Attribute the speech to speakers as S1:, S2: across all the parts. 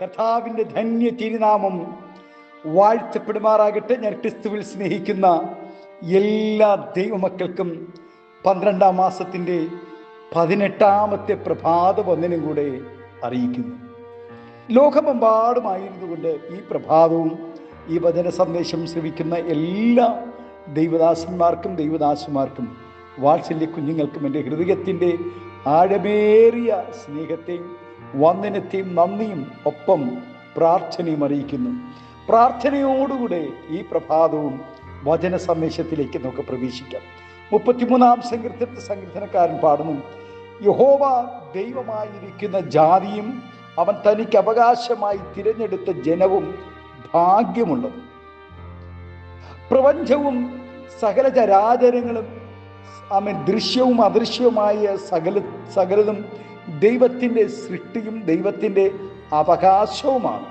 S1: കഥാവിന്റെ ധന്യ തിരുനാമം വാഴ്ത്തപ്പെടുമാറാകട്ടെ. ഞാൻ ക്രിസ്തുവിൽ സ്നേഹിക്കുന്ന എല്ലാ ദൈവമക്കൾക്കും പന്ത്രണ്ടാം മാസത്തിന്റെ പതിനെട്ടാമത്തെ പ്രഭാത വന്ദനം കൂടെ അറിയിക്കുന്നു. ലോകമെമ്പാടുമായിരുന്നുകൊണ്ട് ഈ പ്രഭാതവും ഈ വചന സന്ദേശം ശ്രവിക്കുന്ന എല്ലാ ദൈവദാസന്മാർക്കും ദൈവദാസന്മാർക്കും വാത്സല്യ കുഞ്ഞുങ്ങൾക്കും എന്റെ ഹൃദയത്തിന്റെ ആഴമേറിയ സ്നേഹത്തെയും വന്ദനത്തെയും നന്ദിയും ഒപ്പം പ്രാർത്ഥനയും അറിയിക്കുന്നു. പ്രാർത്ഥനയോടുകൂടെ ഈ പ്രഭാതവും വചന സന്ദേശത്തിലേക്ക് നമുക്ക് പ്രവേശിക്കാം. മുപ്പത്തിമൂന്നാം സങ്കീർത്തനത്തെ സങ്കീർത്തനക്കാരൻ പാടുന്നു. യഹോവ ദൈവമായിരിക്കുന്ന ജാതിയും അവൻ തനിക്ക് അവകാശമായി തിരഞ്ഞെടുത്ത ജനവും ഭാഗ്യമുള്ളത്. പ്രപഞ്ചവും സകല ചരാചരങ്ങളും അവൻ ദൃശ്യവും അദൃശ്യവുമായ സകല സകലതും ദൈവത്തിന്റെ സൃഷ്ടിയും ദൈവത്തിന്റെ അവകാശവുമാണ്.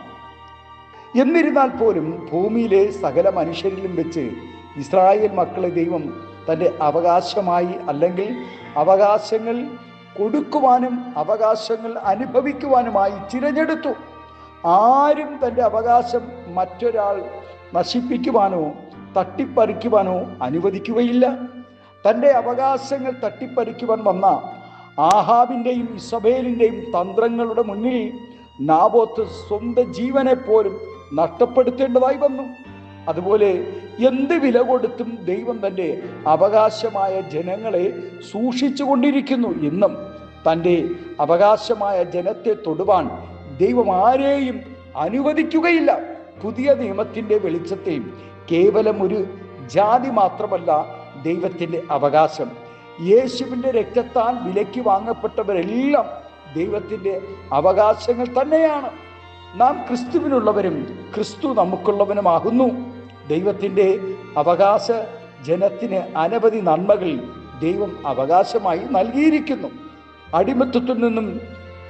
S1: എന്നിരുന്നാൽ പോലും ഭൂമിയിലെ സകല മനുഷ്യരിലും വെച്ച് ഇസ്രായേൽ മക്കളെ ദൈവം തന്റെ അവകാശമായി അല്ലെങ്കിൽ അവകാശങ്ങൾ കൊടുക്കുവാനും അവകാശങ്ങൾ അനുഭവിക്കുവാനുമായി തിരഞ്ഞെടുത്തു. ആരും തന്റെ അവകാശം മറ്റൊരാൾ നശിപ്പിക്കുവാനോ തട്ടിപ്പറിക്കുവാനോ അനുവദിക്കുകയില്ല. തന്റെ അവകാശങ്ങൾ തട്ടിപ്പറിക്കുവാൻ വന്ന ആഹാബിന്റെയും ഇസബേലിന്റെയും തന്ത്രങ്ങളുടെ മുന്നിൽ നാബോത്ത് സ്വന്തം ജീവനെ പോലും നഷ്ടപ്പെടുത്തേണ്ടതായി വന്നു. അതുപോലെ എന്ത് വില കൊടുത്തും ദൈവം തന്റെ അവകാശമായ ജനങ്ങളെ സൂക്ഷിച്ചു കൊണ്ടിരിക്കുന്നു. എന്നും തന്റെ അവകാശമായ ജനത്തെ തൊടുവാൻ ദൈവം ആരെയും അനുവദിക്കുകയില്ല. പുതിയ നിയമത്തിന്റെ വെളിച്ചത്തെയും കേവലം ഒരു ജാതി മാത്രമല്ല ദൈവത്തിന്റെ അവകാശം. യേശുവിന്റെ രക്തത്താൽ വിലയ്ക്ക് വാങ്ങപ്പെട്ടവരെല്ലാം ദൈവത്തിന്റെ അവകാശങ്ങൾ തന്നെയാണ്. നാം ക്രിസ്തുവിനുള്ളവരും ക്രിസ്തു നമുക്കുള്ളവനുമാകുന്നു. ദൈവത്തിന്റെ അവകാശ ജനത്തിന് അനവധി നന്മകൾ ദൈവം അവകാശമായി നൽകിയിരിക്കുന്നു. അടിമത്തത്തിൽ നിന്നും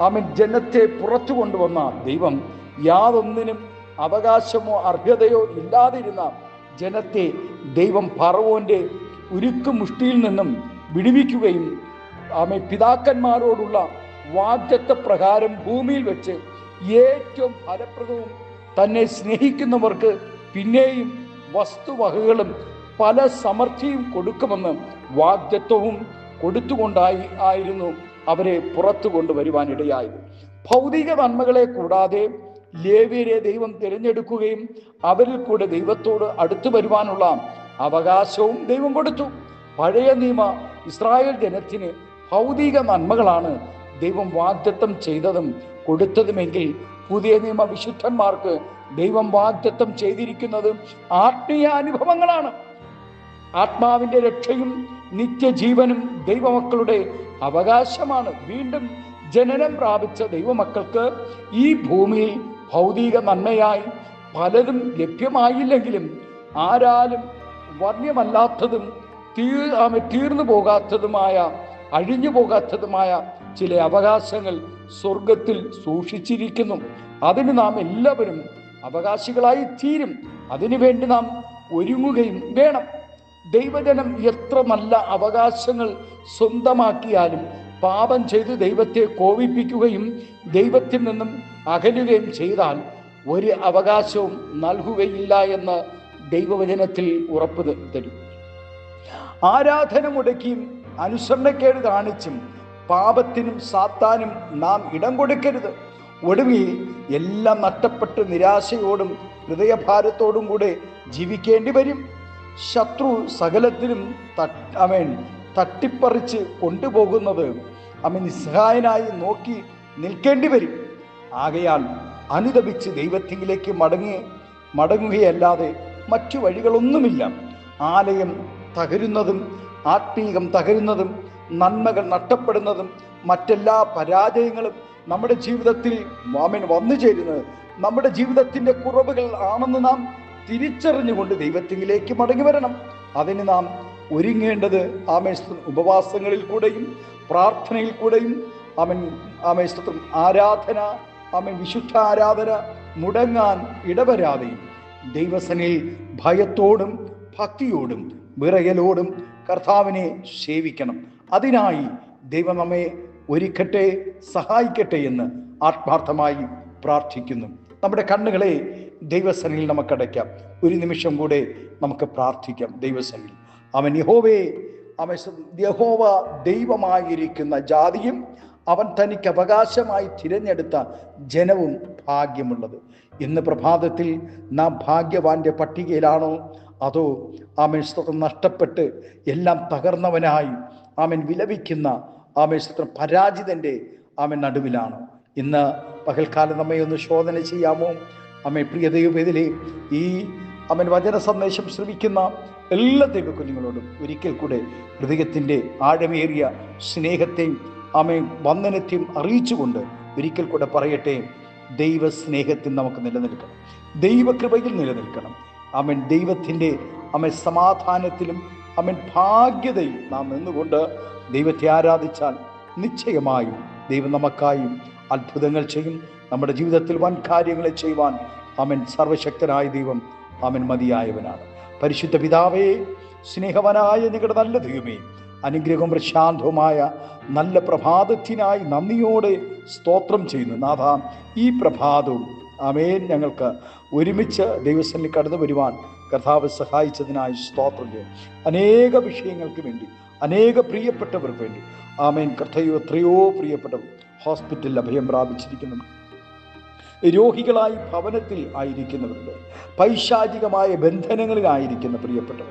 S1: അവൻ ജനത്തെ പുറത്തു കൊണ്ടുവന്ന ദൈവം യാതൊന്നിനും അവകാശമോ അർഹതയോ ഇല്ലാതിരുന്ന ജനത്തെ ദൈവം പറവോന്റെ ഉരുക്കു മുഷ്ടിയിൽ നിന്നും വിടുവിക്കുകയും ആമെ പിതാക്കന്മാരോടുള്ള വാദ്യത്തെ പ്രകാരം ഭൂമിയിൽ വെച്ച് ഏറ്റവും ഫലപ്രദവും തന്നെ സ്നേഹിക്കുന്നവർക്ക് പിന്നെയും വസ്തുവകകളും പല സമൃദ്ധിയും കൊടുക്കുമെന്ന് വാഗ്ദത്വവും കൊടുത്തുകൊണ്ടായി ആയിരുന്നു അവരെ പുറത്തു കൊണ്ടുവരുവാനിടയായത്. ഭൗതിക നന്മകളെ കൂടാതെ ലേവ്യരെ ദൈവം തിരഞ്ഞെടുക്കുകയും അവരിൽ കൂടെ ദൈവത്തോട് അടുത്തു വരുവാനുള്ള അവകാശവും ദൈവം കൊടുത്തു. പഴയ നിയമ ഇസ്രായേൽ ജനത്തിന് ഭൗതിക നന്മകളാണ് ദൈവം വാഗ്ദത്തം ചെയ്തതും കൊടുത്തതുമെങ്കിൽ പുതിയ നിയമ വിശുദ്ധന്മാർക്ക് ദൈവം വാഗ്ദത്തം ചെയ്തിരിക്കുന്നത് ആത്മീയ അനുഭവങ്ങളാണ്. ആത്മാവിന്റെ രക്ഷയും നിത്യജീവനും ദൈവമക്കളുടെ അവകാശമാണ്. വീണ്ടും ജനനം പ്രാപിച്ച ദൈവമക്കൾക്ക് ഈ ഭൂമിയിൽ ഭൗതിക നന്മയായി പലതും ലഭ്യമായില്ലെങ്കിലും ആരാലും വർണ്യമല്ലാത്തതും തീർ തീർന്നു പോകാത്തതുമായ അഴിഞ്ഞു പോകാത്തതുമായ ചില അവകാശങ്ങൾ സ്വർഗത്തിൽ സൂക്ഷിച്ചിരിക്കുന്നു. അതിന് നാം എല്ലാവരും അവകാശികളായി തീരും. അതിനുവേണ്ടി നാം ഒരുങ്ങുകയും വേണം. ദൈവജനം എത്ര നല്ല അവകാശങ്ങൾ സ്വന്തമാക്കിയാലും പാപം ചെയ്ത് ദൈവത്തെ കോപിപ്പിക്കുകയും ദൈവത്തിൽ നിന്നും അകലുകയും ചെയ്താൽ ഒരു അവകാശവും നൽകുകയില്ല എന്ന് ദൈവവചനത്തിൽ ഉറപ്പ് തരും. ആരാധന മുടക്കിയും അനുസരണക്കേട് കാണിച്ചും പാപത്തിനും സാത്താനും നാം ഇടം കൊടുക്കരുത്. ഒടുവിൽ എല്ലാം നഷ്ടപ്പെട്ട് നിരാശയോടും ഹൃദയഭാരത്തോടും കൂടെ ജീവിക്കേണ്ടി വരും. ശത്രു സകലത്തിലും അവൻ തട്ടിപ്പറിച്ച് കൊണ്ടുപോകുന്നത് അവൻ നിസ്സഹായനായി നോക്കി നിൽക്കേണ്ടി വരും. ആകയാൽ അനുദപിച്ച് ദൈവത്തിലേക്ക് മടങ്ങി മടങ്ങുകയല്ലാതെ മറ്റു വഴികളൊന്നുമില്ല. ആലയം തകരുന്നതും ആത്മീകം തകരുന്നതും നന്മകൾ നഷ്ടപ്പെടുന്നതും മറ്റെല്ലാ പരാജയങ്ങളും നമ്മുടെ ജീവിതത്തിൽ മാമൻ വന്നു ചേരുന്നത്. നമ്മുടെ ജീവിതത്തിന്റെ കുറവുകൾ ആണെന്ന് നാം തിരിച്ചറിഞ്ഞുകൊണ്ട് ദൈവത്തിലേക്ക് മടങ്ങി വരണം. അതിന് നാം ഒരുങ്ങേണ്ടത് ആമേസ്ത്രം ഉപവാസങ്ങളിൽ കൂടെയും പ്രാർത്ഥനയിൽ കൂടെയും അവൻ ആമേശ്വരം ആരാധന അവൻ വിശുദ്ധ ആരാധന മുടങ്ങാൻ ഇടവരാതെയും. ദൈവസനിൽ ഭയത്തോടും ഭക്തിയോടും വിറയലോടും കർത്താവിനെ സേവിക്കണം. അതിനായി ദൈവം നമ്മെ ഒരുക്കട്ടെ സഹായിക്കട്ടെ എന്ന് ആത്മാർത്ഥമായി പ്രാർത്ഥിക്കുന്നു. നമ്മുടെ കണ്ണുകളെ ദൈവസനിൽ നമുക്കടയ്ക്കാം ഒരു നിമിഷം കൂടെ നമുക്ക് പ്രാർത്ഥിക്കാം ദൈവസനിൽ. അവൻ യഹോവേ അവൻ യഹോവ ദൈവമായിരിക്കുന്ന ജാതിയും അവൻ തനിക്ക് അവകാശമായി തിരഞ്ഞെടുത്ത ജനവും ഭാഗ്യമുള്ളത്. ഇന്ന് പ്രഭാതത്തിൽ നാം ഭാഗ്യവാന്റെ പട്ടികയിലാണോ? അതോ ആമൻ സ്തോത്രം നഷ്ടപ്പെട്ട് എല്ലാം തകർന്നവനായി ആമൻ വിലപിക്കുന്ന ആമൻ സ്തോത്രം പരാജിതന്റെ ആമൻ നടുവിലാണോ? ഇന്ന് പകൽക്കാലം നമ്മെ ഒന്ന് ശോധന ചെയ്യാമോ? അമ്മ പ്രിയ ദൈവവേദിലെ ഈ അവൻ വചന സന്ദേശം ശ്രമിക്കുന്ന എല്ലാ ദൈവ കുഞ്ഞുങ്ങളോടും ഒരിക്കൽ കൂടെ ഹൃദയത്തിന്റെ ആഴമേറിയ സ്നേഹത്തെയും അമ്മ വന്ദനത്തെയും അറിയിച്ചുകൊണ്ട് ഒരിക്കൽ കൂടെ പറയട്ടെ ദൈവ സ്നേഹത്തിൽ നമുക്ക് നിലനിൽക്കണം. ദൈവകൃപയിൽ നിലനിൽക്കണം. അവൻ ദൈവത്തിന്റെ അമ്മ സമാധാനത്തിലും അവൻ ഭാഗ്യതയും നാം നിന്നുകൊണ്ട് ദൈവത്തെ ആരാധിച്ചാൽ നിശ്ചയമായും ദൈവം നമുക്കായും അത്ഭുതങ്ങൾ ചെയ്യും. നമ്മുടെ ജീവിതത്തിൽ വൻ കാര്യങ്ങളെ ചെയ്യുവാൻ അവൻ സർവശക്തനായ ദൈവം അവൻ മതിയായവനാണ്. പരിശുദ്ധ പിതാവേ സ്നേഹവനായ നിങ്ങളുടെ നല്ല ദൈവമേ അനുഗ്രഹവും പ്രശാന്തവുമായ നല്ല പ്രഭാതത്തിനായി നന്ദിയോടെ സ്തോത്രം ചെയ്യുന്നു. നാഥ ഈ പ്രഭാതവും അമേൻ ഞങ്ങൾക്ക് ഒരുമിച്ച് ദൈവസ്ഥനിൽ കടന്നു വരുവാൻ കർത്താവ് സഹായിച്ചതിനായി സ്തോത്രം ചെയ്യും. അനേക വിഷയങ്ങൾക്ക് വേണ്ടി അനേക പ്രിയപ്പെട്ടവർക്ക് വേണ്ടി. ആമേൻ. കർത്തയോ എത്രയോ പ്രിയപ്പെട്ടവർ ഹോസ്പിറ്റലിൽ അഭയം പ്രാപിച്ചിരിക്കുന്നു. രോഗികളായി ഭവനത്തിൽ ആയിരിക്കുന്നവരുണ്ട് പൈശാചികമായ ബന്ധനങ്ങളിലായിരിക്കുന്ന പ്രിയപ്പെട്ടവർ.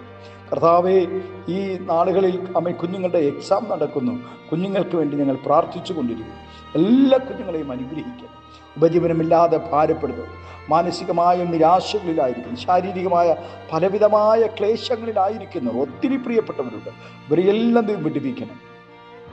S1: കർത്താവെ ഈ നാളുകളിൽ അമ്മ കുഞ്ഞുങ്ങളുടെ എക്സാം നടക്കുന്നു. കുഞ്ഞുങ്ങൾക്ക് വേണ്ടി ഞങ്ങൾ പ്രാർത്ഥിച്ചു കൊണ്ടിരിക്കുന്നു എല്ലാ കുഞ്ഞുങ്ങളെയും അനുഗ്രഹിക്കണം ഉപജീവനമില്ലാതെ ഭാരപ്പെടുന്നു മാനസികമായ നിരാശകളിലായിരിക്കുന്നു. ശാരീരികമായ പലവിധമായ ക്ലേശങ്ങളിലായിരിക്കുന്നവർ. ഒത്തിരി പ്രിയപ്പെട്ടവരുണ്ട്. ഇവരെല്ലാം വിടിപ്പിക്കണം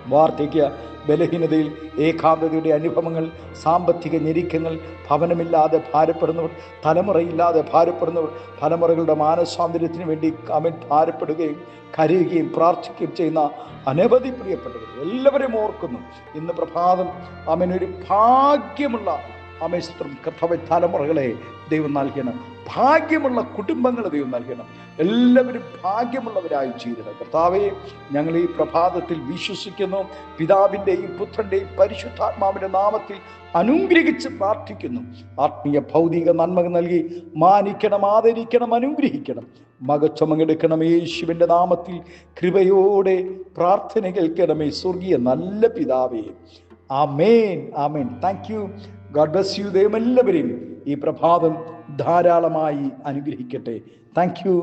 S1: വാർദ്ധക്യ ബലഹീനതയിൽ ഏകാന്തതയുടെ അനുഭവങ്ങൾ സാമ്പത്തിക ഞെരുക്കങ്ങൾ ഭവനമില്ലാതെ ഭാരപ്പെടുന്നവർ തലമുറയില്ലാതെ ഭാരപ്പെടുന്നവർ തലമുറകളുടെ മാനസ്വാതന്ത്ര്യത്തിന് വേണ്ടി അവൻ ഭാരപ്പെടുകയും കരയുകയും പ്രാർത്ഥിക്കുകയും ചെയ്യുന്ന അനവധി പ്രിയപ്പെട്ടവർ എല്ലാവരെയും ഓർക്കുന്നു. ഇന്ന് പ്രഭാതം അവനൊരു ഭാഗ്യമുള്ള അമേശ്വരം കർത്തവ തലമുറകളെ ദൈവം നൽകണം. ഭാഗ്യമുള്ള കുടുംബങ്ങൾ ദൈവം നൽകണം. എല്ലാവരും ഭാഗ്യമുള്ളവരായി ചെയ്തിടണം കർത്താവെ ഞങ്ങൾ ഈ പ്രഭാതത്തിൽ വിശ്വസിക്കുന്നു. പിതാവിന്റെയും പുത്രന്റെയും പരിശുദ്ധാത്മാവിന്റെ നാമത്തിൽ അനുഗ്രഹിച്ച് പ്രാർത്ഥിക്കുന്നു. ആത്മീയ ഭൗതിക നന്മ നൽകി മാനിക്കണം ആദരിക്കണം അനുഗ്രഹിക്കണം. മകച്ചമങ്ങെടുക്കണം യേശുവിന്റെ നാമത്തിൽ. കൃപയോടെ പ്രാർത്ഥന കേൾക്കണമേ സ്വർഗീയ നല്ല പിതാവേ. ആമേൻ ആമേൻ. Thank you. God bless you ദൈവം എല്ലാവരെയും ഈ പ്രഭാതം ധാരാളമായി അനുഗ്രഹിക്കട്ടെ. Thank you